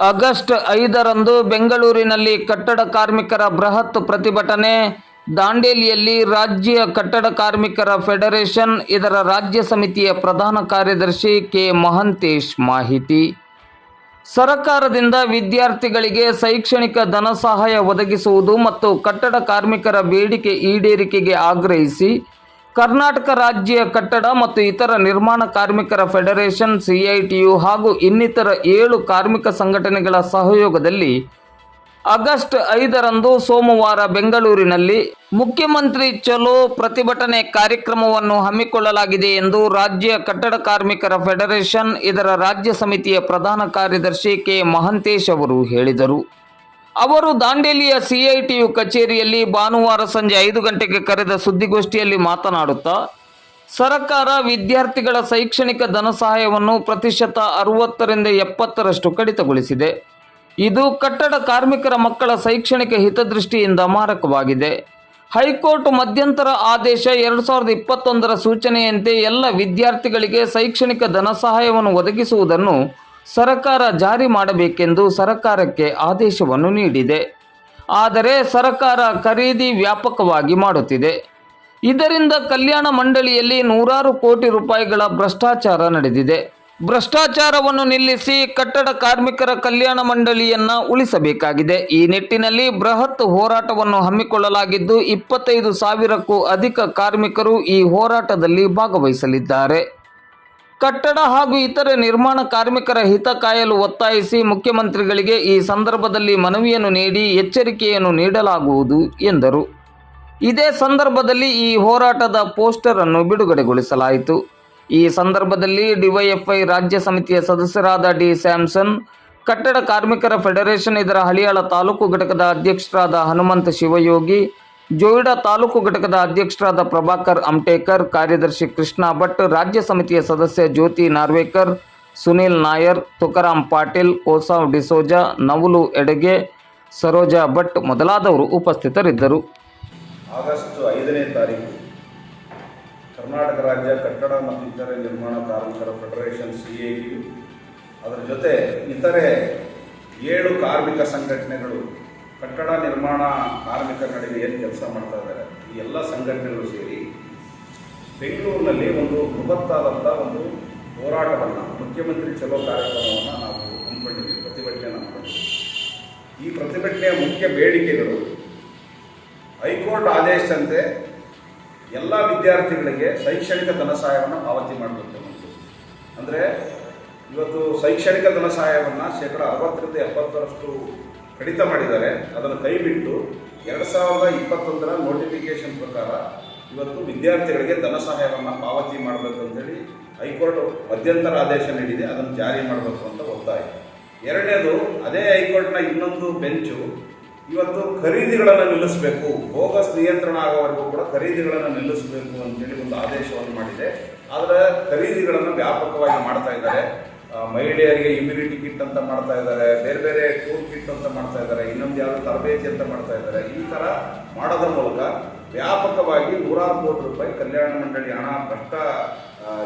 August ಐದರಂದು ಬೆಂಗಳೂರಿನಲ್ಲಿ ಕಟ್ಟಡ ಕಾರ್ಮಿಕರ ಬೃಹತ್ ಪ್ರತಿಭಟನೆ. ದಾಂಡೇಲಿಯಲ್ಲಿ ರಾಜ್ಯ ಕಟ್ಟಡ ಕಾರ್ಮಿಕರ ಫೆಡರೇಷನ್, ಇದರ ರಾಜ್ಯ ಸಮಿತಿಯ ಪ್ರಧಾನ ಕಾರ್ಯದರ್ಶಿ ಕೆ. ಮಹಂತೇಶ್ ಮಾಹಿತಿ. ಸರಕಾರದಿಂದ ವಿದ್ಯಾರ್ಥಿಗಳಿಗೆ ಶೈಕ್ಷಣಿಕ ಧನ ಸಹಾಯ ಒದಗಿಸುವುದು ಮತ್ತು ಕಟ್ಟಡ ಕಾರ್ಮಿಕರ ಬೇಡಿಕೆ ಈಡೇರಿಕೆಗೆ ಆಗ್ರಹಿಸಿ ಕರ್ನಾಟಕ ರಾಜ್ಯ ಕಟ್ಟಡ ಮತ್ತು ಇತರ ನಿರ್ಮಾಣ ಕಾರ್ಮಿಕರ ಫೆಡರೇಷನ್ ಸಿಐಟಿಯು ಹಾಗೂ ಇನ್ನಿತರ ಏಳು ಕಾರ್ಮಿಕ ಸಂಘಟನೆಗಳ ಸಹಯೋಗದಲ್ಲಿ ಆಗಸ್ಟ್ ಐದರಂದು ಸೋಮವಾರ ಬೆಂಗಳೂರಿನಲ್ಲಿ ಮುಖ್ಯಮಂತ್ರಿ ಚಲೋ ಪ್ರತಿಭಟನೆ ಕಾರ್ಯಕ್ರಮವನ್ನು ಹಮ್ಮಿಕೊಳ್ಳಲಾಗಿದೆ ಎಂದು ರಾಜ್ಯ ಕಟ್ಟಡ ಕಾರ್ಮಿಕರ ಫೆಡರೇಷನ್, ಇದರ ರಾಜ್ಯ ಸಮಿತಿಯ ಪ್ರಧಾನ ಕಾರ್ಯದರ್ಶಿ ಕೆ. ಮಹಂತೇಶ್ ಅವರು ಹೇಳಿದರು. ಅವರು ದಾಂಡೇಲಿಯ ಸಿಐಟಿಯು ಕಚೇರಿಯಲ್ಲಿ ಭಾನುವಾರ ಸಂಜೆ ಐದು ಗಂಟೆಗೆ ಕರೆದ ಸುದ್ದಿಗೋಷ್ಠಿಯಲ್ಲಿ ಮಾತನಾಡುತ್ತಾ, ಸರ್ಕಾರ ವಿದ್ಯಾರ್ಥಿಗಳ ಶೈಕ್ಷಣಿಕ ಧನ ಸಹಾಯವನ್ನು ಪ್ರತಿಶತ ಅರವತ್ತರಿಂದ ಎಪ್ಪತ್ತರಷ್ಟು ಕಡಿತಗೊಳಿಸಿದೆ. ಇದು ಕಟ್ಟಡ ಕಾರ್ಮಿಕರ ಮಕ್ಕಳ ಶೈಕ್ಷಣಿಕ ಹಿತದೃಷ್ಟಿಯಿಂದ ಮಾರಕವಾಗಿದೆ. ಹೈಕೋರ್ಟ್ ಮಧ್ಯಂತರ ಆದೇಶ ಎರಡು ಸಾವಿರದ ಇಪ್ಪತ್ತೊಂದರ ಸೂಚನೆಯಂತೆ ಎಲ್ಲ ವಿದ್ಯಾರ್ಥಿಗಳಿಗೆ ಶೈಕ್ಷಣಿಕ ಧನ ಸಹಾಯವನ್ನು ಒದಗಿಸುವುದನ್ನು ಸರ್ಕಾರ ಜಾರಿ ಮಾಡಬೇಕೆಂದು ಸರಕಾರಕ್ಕೆ ಆದೇಶವನ್ನು ನೀಡಿದೆ. ಆದರೆ ಸರಕಾರ ಖರೀದಿ ವ್ಯಾಪಕವಾಗಿ ಮಾಡುತ್ತಿದೆ. ಇದರಿಂದ ಕಲ್ಯಾಣ ಮಂಡಳಿಯಲ್ಲಿ ನೂರಾರು ಕೋಟಿ ರೂಪಾಯಿಗಳ ಭ್ರಷ್ಟಾಚಾರ ನಡೆದಿದೆ. ಭ್ರಷ್ಟಾಚಾರವನ್ನು ನಿಲ್ಲಿಸಿ ಕಟ್ಟಡ ಕಾರ್ಮಿಕರ ಕಲ್ಯಾಣ ಮಂಡಳಿಯನ್ನ ಉಳಿಸಬೇಕಾಗಿದೆ. ಈ ನಿಟ್ಟಿನಲ್ಲಿ ಬೃಹತ್ ಹೋರಾಟವನ್ನು ಹಮ್ಮಿಕೊಳ್ಳಲಾಗಿದ್ದು ಇಪ್ಪತ್ತೈದು ಸಾವಿರಕ್ಕೂ ಅಧಿಕ ಕಾರ್ಮಿಕರು ಈ ಹೋರಾಟದಲ್ಲಿ ಭಾಗವಹಿಸಲಿದ್ದಾರೆ. ಕಟ್ಟಡ ಹಾಗೂ ಇತರೆ ನಿರ್ಮಾಣ ಕಾರ್ಮಿಕರ ಹಿತ ಕಾಯಲು ಒತ್ತಾಯಿಸಿ ಮುಖ್ಯಮಂತ್ರಿಗಳಿಗೆ ಈ ಸಂದರ್ಭದಲ್ಲಿ ಮನವಿಯನ್ನು ನೀಡಿ ಎಚ್ಚರಿಕೆಯನ್ನು ನೀಡಲಾಗುವುದು ಎಂದರು. ಇದೇ ಸಂದರ್ಭದಲ್ಲಿ ಈ ಹೋರಾಟದ ಪೋಸ್ಟರ್ ಅನ್ನು ಬಿಡುಗಡೆಗೊಳಿಸಲಾಯಿತು. ಈ ಸಂದರ್ಭದಲ್ಲಿ ಡಿವೈಎಫ್ಐ ರಾಜ್ಯ ಸಮಿತಿಯ ಸದಸ್ಯರಾದ ಡಿ ಸ್ಯಾಮ್ಸನ್, ಕಟ್ಟಡ ಕಾರ್ಮಿಕರ ಫೆಡರೇಷನ್ ಇದರ ಹಳಿಯಾಳ ತಾಲೂಕು ಘಟಕದ ಅಧ್ಯಕ್ಷರಾದ ಹನುಮಂತ ಶಿವಯೋಗಿ ಜೋಯಿಡಾ ತಾಲೂಕು ಘಟಕದ ಅಧ್ಯಕ್ಷರಾದ ಪ್ರಭಾಕರ್ ಅಮ್ಟೇಕರ್ ಕಾರ್ಯದರ್ಶಿ ಕೃಷ್ಣ ಭಟ್, ರಾಜ್ಯ ಸಮಿತಿಯ ಸದಸ್ಯ ಜ್ಯೋತಿ ನಾರ್ವೇಕರ್, ಸುನೀಲ್ ನಾಯರ್, ತುಕಾರಾಂ ಪಾಟೀಲ್, ಕೋಸಾವ್ ಡಿಸೋಜಾ, ನವುಲು ಎಡಗೆ, ಸರೋಜಾ ಭಟ್ ಮೊದಲಾದವರು ಉಪಸ್ಥಿತರಿದ್ದರು. ಆಗಸ್ಟ್ ಐದನೇ ತಾರೀಕು ಕರ್ನಾಟಕ ರಾಜ್ಯ ಕಟ್ಟಡ ಮತ್ತು ಇತರೆ ನಿರ್ಮಾಣ ಕಾರ್ಮಿಕರ ಫೆಡರೇಷನ್ ಸಿ ಅದರ ಜೊತೆ ಇತರೆ ಏಳು ಕಾರ್ಮಿಕ ಸಂಘಟನೆಗಳು ಕಟ್ಟಡ ನಿರ್ಮಾಣ ಕಾರ್ಮಿಕರ ನಡುವೆ ಏನು ಕೆಲಸ ಮಾಡ್ತಾ ಇದ್ದಾರೆ ಈ ಎಲ್ಲ ಸಂಘಟನೆಗಳು ಸೇರಿ ಬೆಂಗಳೂರಿನಲ್ಲಿ ಒಂದು ಬೃಹತ್ತಾದಂಥ ಒಂದು ಹೋರಾಟವನ್ನು, ಮುಖ್ಯಮಂತ್ರಿ ಚಲೋ ಕಾರ್ಯಕ್ರಮವನ್ನು ನಾವು ಹಮ್ಮಿಕೊಂಡಿದ್ದೀವಿ, ಪ್ರತಿಭಟನೆ ಹಮ್ಮಿಕೊಂಡಿದ್ದೀವಿ. ಈ ಪ್ರತಿಭಟನೆಯ ಮುಖ್ಯ ಬೇಡಿಕೆಗಳು, ಹೈಕೋರ್ಟ್ ಆದೇಶದಂತೆ ಎಲ್ಲ ವಿದ್ಯಾರ್ಥಿಗಳಿಗೆ ಶೈಕ್ಷಣಿಕ ಧನ ಸಹಾಯವನ್ನು ಪಾವತಿ ಮಾಡಬೇಕು ಅಂದರೆ ಇವತ್ತು ಶೈಕ್ಷಣಿಕ ಧನಸಹಾಯವನ್ನು ಶೇಕಡ ಅರವತ್ತರಿಂದ ಎಪ್ಪತ್ತರಷ್ಟು ಕಡಿತ ಮಾಡಿದ್ದಾರೆ. ಅದನ್ನು ಕೈಬಿಟ್ಟು ಎರಡು ಸಾವಿರದ ಇಪ್ಪತ್ತೊಂದರ ನೋಟಿಫಿಕೇಶನ್ ಪ್ರಕಾರ ಇವತ್ತು ವಿದ್ಯಾರ್ಥಿಗಳಿಗೆ ಧನ ಸಹಾಯವನ್ನು ಪಾವತಿ ಮಾಡಬೇಕು ಅಂತೇಳಿ ಹೈಕೋರ್ಟ್ ಮಧ್ಯಂತರ ಆದೇಶ ನೀಡಿದೆ. ಅದನ್ನು ಜಾರಿ ಮಾಡಬೇಕು ಅಂತ ಒತ್ತಾಯ. ಎರಡನೇದು, ಅದೇ ಹೈಕೋರ್ಟ್ನ ಇನ್ನೊಂದು ಬೆಂಚು ಇವತ್ತು ಖರೀದಿಗಳನ್ನು ನಿಲ್ಲಿಸಬೇಕು. ಬೋಗಸ್ ನಿಯಂತ್ರಣ ಆಗೋವರೆಗೂ ಕೂಡ ಖರೀದಿಗಳನ್ನು ನಿಲ್ಲಿಸಬೇಕು ಅಂತೇಳಿ ಒಂದು ಆದೇಶವನ್ನು ಮಾಡಿದೆ. ಆದರೆ ಖರೀದಿಗಳನ್ನು ವ್ಯಾಪಕವಾಗಿ ಮಾಡ್ತಾ ಇದ್ದಾರೆ. ಮಹಿಳೆಯರಿಗೆ ಇಮ್ಯುನಿಟಿ ಕಿಟ್ ಅಂತ ಮಾಡ್ತಾ ಇದ್ದಾರೆ. ಬೇರೆ ಬೇರೆ ಅಂತ ಮಾಡ್ತಾ ಇದ್ದಾರೆ, ಇನ್ನೊಂದು ಯಾವುದೋ ತರಬೇತಿ ಅಂತ ಮಾಡ್ತಾ ಇದ್ದಾರೆ, ಈ ಥರ ಮಾಡೋದ್ರ ಮೂಲಕ ವ್ಯಾಪಕವಾಗಿ ನೂರಾರು ಕೋಟಿ ರೂಪಾಯಿ ಕಲ್ಯಾಣ ಮಂಡಳಿ ಹಣ ಭ್ರಷ್ಟ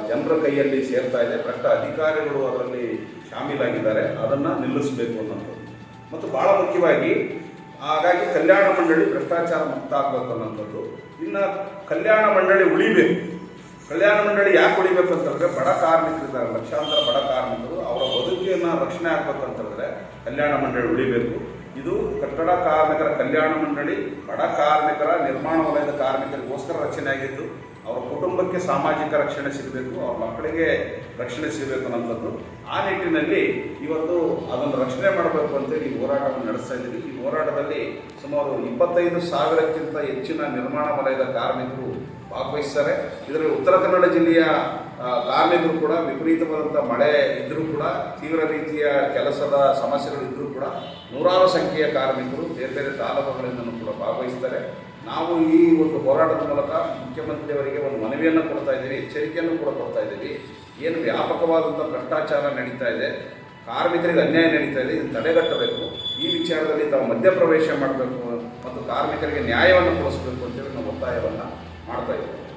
ಜನರ ಕೈಯಲ್ಲಿ ಸೇರ್ತಾ ಇದೆ, ಭ್ರಷ್ಟ ಅಧಿಕಾರಿಗಳು ಅದರಲ್ಲಿ ಶಾಮೀಲಾಗಿದ್ದಾರೆ, ಅದನ್ನು ನಿಲ್ಲಿಸಬೇಕು ಅನ್ನೋದು. ಮತ್ತು ಭಾಳ ಮುಖ್ಯವಾಗಿ, ಹಾಗಾಗಿ ಕಲ್ಯಾಣ ಮಂಡಳಿ ಭ್ರಷ್ಟಾಚಾರ ಮುಕ್ತ ಆಗಬೇಕು ಅನ್ನೋಂಥದ್ದು ಇನ್ನು ಕಲ್ಯಾಣ ಮಂಡಳಿ ಉಳಿಬೇಕು. ಕಲ್ಯಾಣ ಮಂಡಳಿ ಯಾಕೆ ಉಳಿಬೇಕು ಅಂತಂದ್ರೆ ಬಡ ಕಾರ್ಮಿಕರಿದ್ದಾರೆ, ಲಕ್ಷಾಂತರ ಬಡ ಕಾರ್ಮಿಕರು, ಅವರ ರಕ್ಷಣೆ ಆಗಬೇಕು ಅಂತಂದ್ರೆ ಕಲ್ಯಾಣ ಮಂಡಳಿ ಉಳಿಬೇಕು. ಇದು ಕಟ್ಟಡ ಕಾರ್ಮಿಕರ ಕಲ್ಯಾಣ ಮಂಡಳಿ, ಬಡ ಕಾರ್ಮಿಕರ ನಿರ್ಮಾಣ ವಲಯದ ಕಾರ್ಮಿಕರಿಗೋಸ್ಕರ ರಚನೆ ಆಗಿದ್ದು, ಅವರ ಕುಟುಂಬಕ್ಕೆ ಸಾಮಾಜಿಕ ರಕ್ಷಣೆ ಸಿಗಬೇಕು, ಅವ್ರ ಮಕ್ಕಳಿಗೆ ರಕ್ಷಣೆ ಸಿಗಬೇಕು ಅನ್ನೋಂಥದ್ದು. ಆ ನಿಟ್ಟಿನಲ್ಲಿ ಇವತ್ತು ಅದನ್ನು ರಕ್ಷಣೆ ಮಾಡಬೇಕು ಅಂತೇಳಿ ಈ ಹೋರಾಟವನ್ನು ನಡೆಸ್ತಾ ಇದ್ದೀವಿ. ಈ ಹೋರಾಟದಲ್ಲಿ ಸುಮಾರು ಇಪ್ಪತ್ತೈದು ಸಾವಿರಕ್ಕಿಂತ ಹೆಚ್ಚಿನ ನಿರ್ಮಾಣ ವಲಯದ ಕಾರ್ಮಿಕರು ಭಾಗವಹಿಸ್ತಾರೆ. ಇದರಲ್ಲಿ ಉತ್ತರ ಕನ್ನಡ ಜಿಲ್ಲೆಯ ಕಾರ್ಮಿಕರು ಕೂಡ ವಿಪರೀತವಾದಂಥ ಮಳೆ ಇದ್ದರೂ ಕೂಡ ತೀವ್ರ ರೀತಿಯ ಕೆಲಸದ ಸಮಸ್ಯೆಗಳು ಇದ್ದರೂ ಕೂಡ ನೂರಾರು ಸಂಖ್ಯೆಯ ಕಾರ್ಮಿಕರು ಬೇರೆ ಬೇರೆ ತಾಲೂಕುಗಳಿಂದಲೂ ಕೂಡ ಭಾಗವಹಿಸ್ತಾರೆ. ನಾವು ಈ ಒಂದು ಹೋರಾಟದ ಮೂಲಕ ಮುಖ್ಯಮಂತ್ರಿಯವರಿಗೆ ಒಂದು ಮನವಿಯನ್ನು ಕೊಡ್ತಾ ಇದ್ದೀವಿ, ಎಚ್ಚರಿಕೆಯನ್ನು ಕೂಡ ಕೊಡ್ತಾ ಇದ್ದೀವಿ. ಏನು ವ್ಯಾಪಕವಾದಂಥ ಭ್ರಷ್ಟಾಚಾರ ನಡೀತಾ ಇದೆ, ಕಾರ್ಮಿಕರಿಗೆ ಅನ್ಯಾಯ ನಡೀತಾ ಇದೆ, ಇದನ್ನು ತಡೆಗಟ್ಟಬೇಕು. ಈ ವಿಚಾರದಲ್ಲಿ ತಾವು ಮಧ್ಯಪ್ರವೇಶ ಮಾಡಬೇಕು ಮತ್ತು ಕಾರ್ಮಿಕರಿಗೆ ನ್ಯಾಯವನ್ನು ಕೊಡಿಸಬೇಕು ಅಂತೇಳಿ ನಾವು ಒತ್ತಾಯವನ್ನು ಮಾಡ್ತಾ ಇದ್ದೀವಿ.